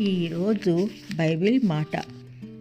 ఈరోజు బైబిల్ మాట.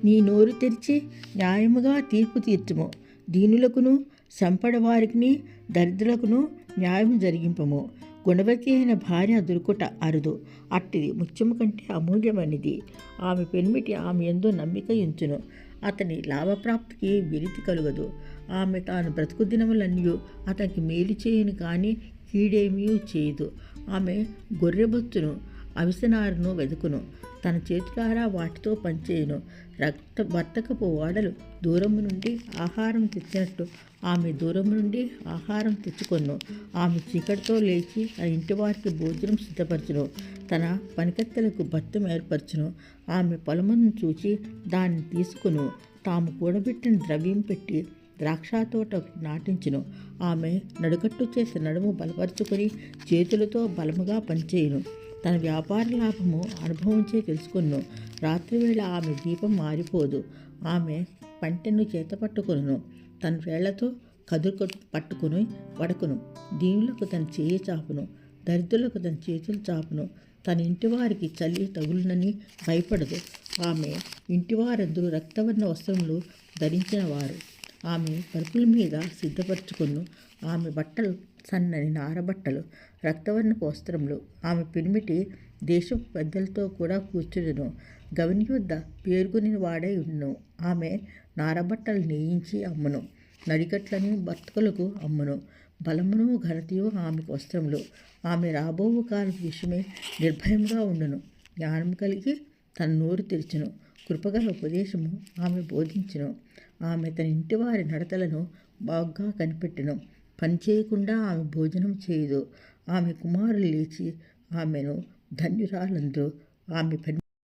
నీ నోరు తెరిచి న్యాయముగా తీర్పు తీర్చుము. దీనులకును సంపడవారికి దరిద్రులకును న్యాయం జరిగింపము. గుణవతి అయిన భార్య దొరుకుట అరుదు. అట్టిది ముత్యము కంటే అమూల్యమైనది. ఆమె పెనిమిటి ఆమె ఎందు నమ్మిక ఉంచును అతని లాభప్రాప్తికి విరితి కలుగదు. ఆమె తాను బ్రతుకు దినములన్నీ అతనికి మేలు చేయను కానీ కీడేమీ చేయదు. ఆమె గొర్రెబొచ్చును అవిసనారును వెదుకును. తన చేతులారా వాటితో పనిచేయును. రక్త వర్తకపు ఓడలు దూరము నుండి ఆహారం తెచ్చినట్టు ఆమె దూరము నుండి ఆహారం తెచ్చుకొను ఆమె చీకటితో లేచి ఆ ఇంటి వారికి భోజనం సిద్ధపరచును. తన పనికత్తెలకు భర్తం ఏర్పరచును. ఆమె పొలమును చూచి దాన్ని తీసుకును. తాము కూడబెట్టిన ద్రవ్యం పెట్టి ద్రాక్ష తోట నాటించును. ఆమె నడుకట్టు చేసి నడుము బలపరుచుకొని చేతులతో బలముగా పనిచేయును. తన వ్యాపార లాభము అనుభవించే తెలుసుకును. రాత్రివేళ ఆమె దీపం మారిపోదు. ఆమె పంటను చేత పట్టుకును తన వేళ్ళతో కదురు పట్టుకుని వడకును దీవులకు తన చేయి చాపును. దరిద్రులకు తన చేతులు చాపును. తన ఇంటివారికి చలి తగులునని భయపడదు. ఆమె ఇంటివారందరూ రక్తవర్ణ వస్త్రములు ధరించిన వారు. ఆమె పరుపుల మీద సిద్ధపరచుకును. ఆమె బట్టలు సన్నని నారబట్టలు రక్తవర్ణపు వస్త్రములు ఆమె పిన్మిటి దేశపు పెద్దలతో కూడా కూర్చుడును. గవని యొద్ద పేర్కొని వాడై ఉండును. ఆమె నారబట్టలు నేయించి అమ్మును. నడికట్లని బతుకులకు అమ్మును. బలమును ఘనతయు ఆమెకు వస్త్రములు. ఆమె రాబోవు కాలం విషయమే నిర్భయంగా ఉండును. జ్ఞానం కలిగి తన నోరు తెరిచును. కృపగల ఉపదేశము ఆమె బోధించును. ఆమె తన ఇంటి వారి నడతలను బాగా కనిపెట్టను. పని చేయకుండా ఆమె భోజనం చేయదు. ఆమె కుమారులు లేచి ఆమెను ధన్యురాలందు ఆమె పని